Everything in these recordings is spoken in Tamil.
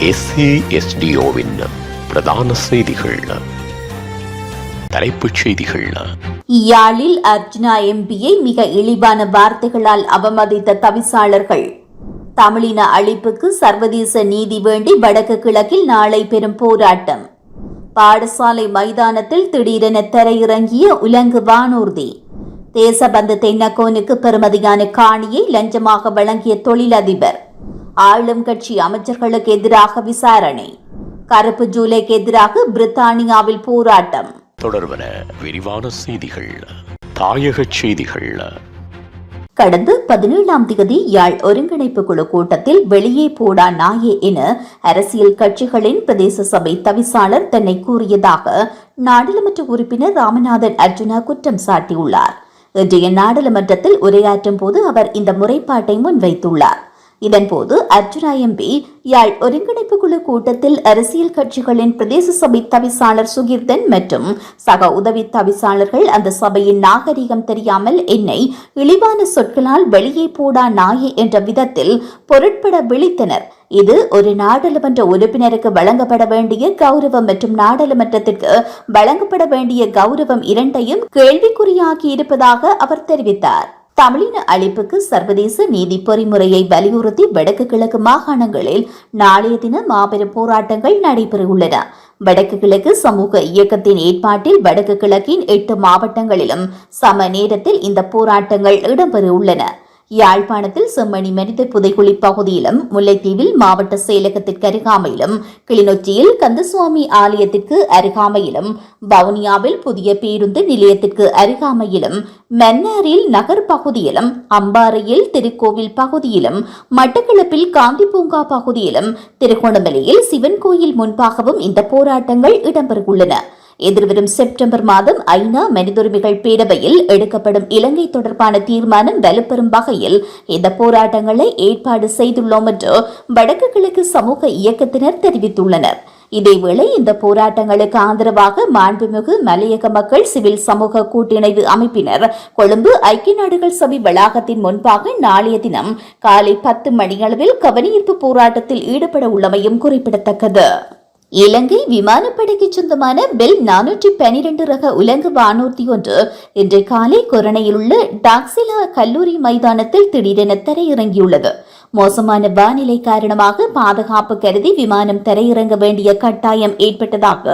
எஸ்ஏஎஸ்டிஓவின் பிரதான செய்திகள். தலைப்புச் செய்திகள். யாழில் அர்ஜுனா எம்பியை மிக இழிவான வார்த்தைகளால் அவமதித்த தவிசாளர்கள். தமிழின அழிப்புக்கு சர்வதேச நீதி வேண்டி வடக்கு கிழக்கில் நாளை பெரும் போராட்டம். பாடசாலை மைதானத்தில் திடீரென தரையிறங்கிய உலங்கு வானூர்தி. தேசபந்து தென்னக்கோனுக்கு பெறுமதியான காணியை லஞ்சமாக வழங்கிய தொழிலதிபர். ஆளும் கட்சி அமைச்சர்களுக்கு எதிராக விசாரணை. கருப்பு ஜூலைக்கு எதிராக பிரித்தானியாவில் போராட்டம். தொடர்பன விரிவான செய்திகள் தாயகச் செய்திகள். கடந்த பதினேழாம் தேதி யாழ் ஒருங்கிணைப்பு குழு கூட்டத்தில் வெளியே போடா நாயே என அரசியல் கட்சிகளின் பிரதேச சபை தவிசாளர் தன்னை கூறியதாக நாடாளுமன்ற உறுப்பினர் ராமநாதன் அர்ஜுனா குற்றம் சாட்டியுள்ளார். இன்றைய நாடாளுமன்றத்தில் உரையாற்றும் போது அவர் இந்த முறைப்பாட்டை முன்வைத்துள்ளார். இதன்போது அர்ஜுனா எம்பி யாழ் ஒருங்கிணைப்பு குழு கூட்டத்தில் அரசியல் கட்சிகளின் பிரதேச சபை தவிசாளர் சுகீர்தன் மற்றும் சக உதவி தவிசாளர்கள் அந்த சபையின் நாகரிகம் தெரியாமல் என்னை இழிவான சொற்களால் வெளியே போடா நாயே என்ற விதத்தில் பொருட்பட விழித்தனர். இது ஒரு நாடாளுமன்ற உறுப்பினருக்கு வழங்கப்பட வேண்டிய கௌரவம் மற்றும் நாடாளுமன்றத்திற்கு வழங்கப்பட வேண்டிய கௌரவம் இரண்டையும் கேள்விக்குறியாக்கி இருப்பதாக அவர் தெரிவித்தார். தமிழின அழிப்புக்கு சர்வதேச நீதி பொறிமுறையை வலியுறுத்தி வடக்கு கிழக்கு மாகாணங்களில் நாளைய தின மாபெரும் போராட்டங்கள் நடைபெறவுள்ளன. வடக்கு கிழக்கு சமூக இயக்கத்தின் ஏற்பாட்டில் வடக்கு கிழக்கின் எட்டு மாவட்டங்களிலும் சம நேரத்தில் இந்த போராட்டங்கள் இடம்பெறவுள்ளன. யாழ்ப்பாணத்தில் செம்மணி மனித புதைக்குழி பகுதியிலும் முல்லைத்தீவில் மாவட்ட செயலகத்திற்கு அருகாமையிலும் கிளிநொச்சியில் கந்தசுவாமி ஆலயத்திற்கு அருகாமையிலும் வவுனியாவில் புதிய பேருந்து நிலையத்திற்கு அருகாமையிலும் மன்னாரில் நகர் பகுதியிலும் அம்பாறையில் திருக்கோவில் பகுதியிலும் மட்டக்களப்பில் காந்தி பூங்கா பகுதியிலும் திருகோணமலையில் சிவன் கோயில் முன்பாகவும் இந்த போராட்டங்கள் இடம்பெறவுள்ளன. எதிர்வரும் செப்டம்பர் மாதம் ஐநா மனிதுரிமைகள் பேரவையில் எடுக்கப்படும் இலங்கை தொடர்பான தீர்மானம் வலுப்பெறும் வகையில் இந்த போராட்டங்களை ஏற்பாடு செய்துள்ளோம் என்று வடக்கு கிழக்கு சமூக இயக்கத்தினர் தெரிவித்துள்ளனர். இதேவேளை இந்த போராட்டங்களுக்கு ஆதரவாக மாண்புமிகு மலையக மக்கள் சிவில் சமூக கூட்டிணைவு அமைப்பினர் கொழும்பு ஐக்கிய நாடுகள் சபை வளாகத்தின் முன்பாக நாளைய தினம் காலை பத்து மணியளவில் கவனியீர்ப்பு போராட்டத்தில் ஈடுபட உள்ளமையும் குறிப்பிடத்தக்கது. இலங்கை விமானப்படைக்கு சொந்தமான பெல் நானூற்றி பனிரெண்டு ரக உலங்கு வானூர்த்தி ஒன்று இன்று காலை கொரணையில் உள்ள டாக்ஸிலா கல்லூரி மைதானத்தில் திடீரென தரையிறங்கியுள்ளது. மோசமான வானிலை காரணமாக பாதுகாப்பு கருதி விமானம் தரையிறங்க வேண்டிய கட்டாயம் ஏற்பட்டதாக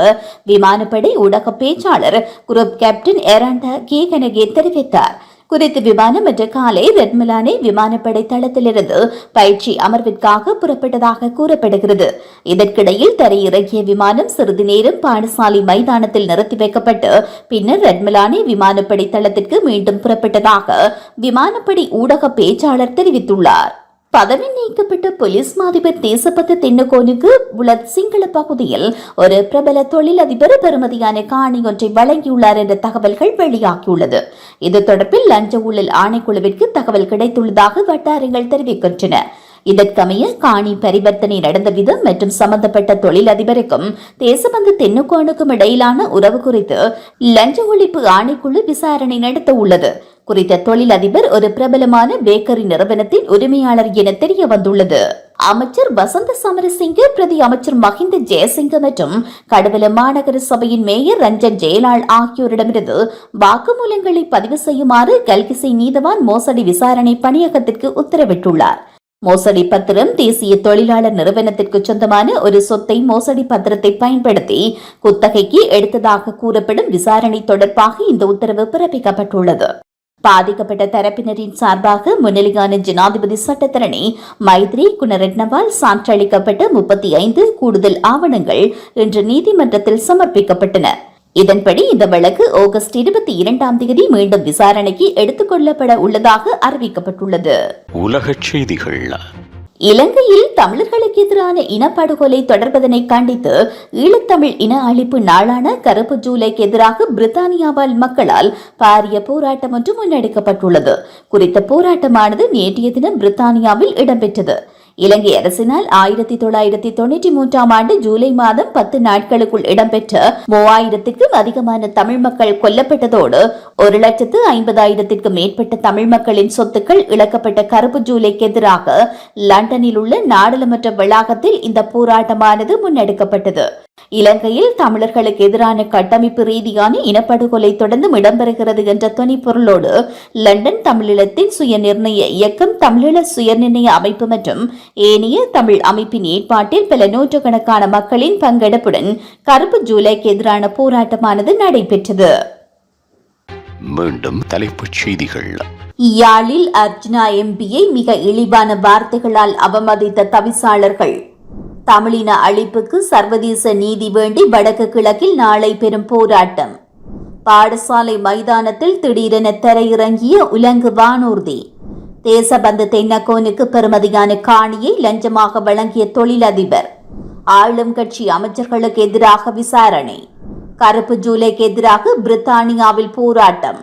விமானப்படை ஊடக பேச்சாளர் குரூப் கேப்டன் எராண்டா கேகனகே தெரிவித்தார். குறித்த விமானம் இன்று காலை ரெட்மிலானே விமானப்படை தளத்திலிருந்து பயிற்சி அமர்விற்காக புறப்பட்டதாக கூறப்படுகிறது. இதற்கிடையில் தரையிறங்கிய விமானம் சிறிது நேரம் பாடசாலை மைதானத்தில் நிறுத்தி வைக்கப்பட்டு பின்னர் ரெட்மிலானே விமானப்படை தளத்திற்கு மீண்டும் புறப்பட்டதாக விமானப்படை ஊடக பேச்சாளர் தெரிவித்துள்ளார். பதவி நீக்கப்பட்ட போலீஸ் மாதிபர் தேசபத்து தென்னகோனுக்கு உள்ள சிங்கள பகுதியில் ஒரு பிரபல தொழிலதிபர் பெறுமதியான காணி ஒன்றை வழங்கியுள்ளார் என்ற தகவல்கள் வெளியாகியுள்ளது. இது தொடர்பில் லஞ்ச ஊழல் ஆணைக்குழுவிற்கு தகவல் கிடைத்துள்ளதாக வட்டாரங்கள் தெரிவிக்கின்றன. இதற்கமைய காணி பரிவர்த்தனை நடந்த விதம் மற்றும் சம்பந்தப்பட்ட தொழிலதிபருக்கும் தேசபந்து தென்னுக்கோனுக்கும் இடையிலான உறவு குறித்து லஞ்ச ஒழிப்பு ஆணைக்குழு விசாரணை நடத்த உள்ளது. குறித்த தொழிலதிபர் ஒரு பிரபலமான பேக்கரி நிறுவனத்தின் உரிமையாளர் என தெரிய வந்துள்ளது. அமைச்சர் வசந்த சமரசிங்க பிரதி அமைச்சர் மஹிந்த ஜெயசிங்க மற்றும் கடவல மாநகர சபையின் மேயர் ரஞ்சன் ஜெயலால் ஆகியோரிடமிருந்து வாக்குமூலங்களை பதிவு செய்யுமாறு கல்கிசை நீதவான் மோசடி விசாரணை பணியகத்திற்கு உத்தரவிட்டுள்ளார். மோசடி பத்திரம் தேசிய தொழிலாளர் நிறுவனத்திற்கு சொந்தமான ஒரு சொத்தை மோசடி பத்திரத்தை பயன்படுத்தி குத்தகைக்கு எடுத்ததாக கூறப்படும் விசாரணை தொடர்பாக இந்த உத்தரவு பிறப்பிக்கப்பட்டுள்ளது. பாதிக்கப்பட்ட தரப்பினரின் சார்பாக முன்னிலையான ஜனாதிபதி சட்டத்தரணி மைத்ரி குணரட்னவால் சான்றளிக்கப்பட்ட முப்பத்தி ஐந்து கூடுதல் ஆவணங்கள் இன்று நீதிமன்றத்தில் சமர்ப்பிக்கப்பட்டன. இதன்படி இந்த வழக்கு ஆகஸ்ட் இருபத்தி இரண்டாம் தேதி மீண்டும் விசாரணைக்கு எடுத்துக் கொள்ளப்பட உள்ளதாக அறிவிக்கப்பட்டுள்ளது. உலகச் செய்திகள். இலங்கையில் தமிழர்களுக்கு எதிரான இனப்படுகொலை தொடர்பதனை கண்டித்து ஈழத்தமிழ் இன அழிப்பு நாளான கருப்பு ஜூலைக்கு எதிராக பிரித்தானியாவால் மக்களால் பாரிய போராட்டம் ஒன்று முன்னெடுக்கப்பட்டுள்ளது. குறித்த போராட்டமானது நேற்றைய தினம் பிரித்தானியாவில் இடம்பெற்றது. இலங்கை அரசினால் ஆயிரத்தி தொள்ளாயிரத்தி தொண்ணூற்றி மூன்றாம் ஆண்டு ஜூலை மாதம் பத்து நாட்களுக்குள் இடம்பெற்ற மூவாயிரத்திற்கும் அதிகமான தமிழ் மக்கள் கொல்லப்பட்டதோடு ஒரு லட்சத்து ஐம்பதாயிரத்திற்கும் மேற்பட்ட தமிழ் மக்களின் சொத்துக்கள் இழக்கப்பட்ட கருப்பு ஜூலைக்கு எதிராக லண்டனில் உள்ள நாடாளுமன்ற வளாகத்தில் இந்த போராட்டமானது முன்னெடுக்கப்பட்டது. இலங்கையில் தமிழர்களுக்கு எதிரான கட்டமைப்பு ரீதியான இனப்படுகொலை தொடர்ந்தும் இடம்பெறுகிறது என்ற துணிப்பொருளோடு லண்டன் தமிழீழத்தின் சுய நிர்ணய இயக்கம் தமிழீழ சுயநிர்ணய அமைப்பு மற்றும் ஏனைய தமிழ் அமைப்பின் ஏற்பாட்டில் பல நூற்றுக்கணக்கான மக்களின் பங்கெடுப்புடன் கருப்பு ஜூலைக்கு எதிரான போராட்டமானது நடைபெற்றது. மீண்டும் தலைப்புச் செய்திகள். யாழில் அர்ஜுனா எம்பியை மிக இழிவான வார்த்தைகளால் அவமதித்த தவிசாளர்கள். தமிழின அழிப்புக்கு சர்வதேச நீதி வேண்டி வடக்கு கிழக்கில் நாளை பெரும் போராட்டம். பாடசாலை மைதானத்தில் திடீரென தரையிறங்கிய உலங்கு வானூர்தி. தேசபந்து தென்னக்கோனுக்கு பெருமதியான காணியை லஞ்சமாக வழங்கிய தொழிலதிபர். ஆளும் கட்சி அமைச்சர்களுக்கு எதிராக விசாரணை. கருப்பு ஜூலைக்கு எதிராக பிரித்தானியாவில் போராட்டம்.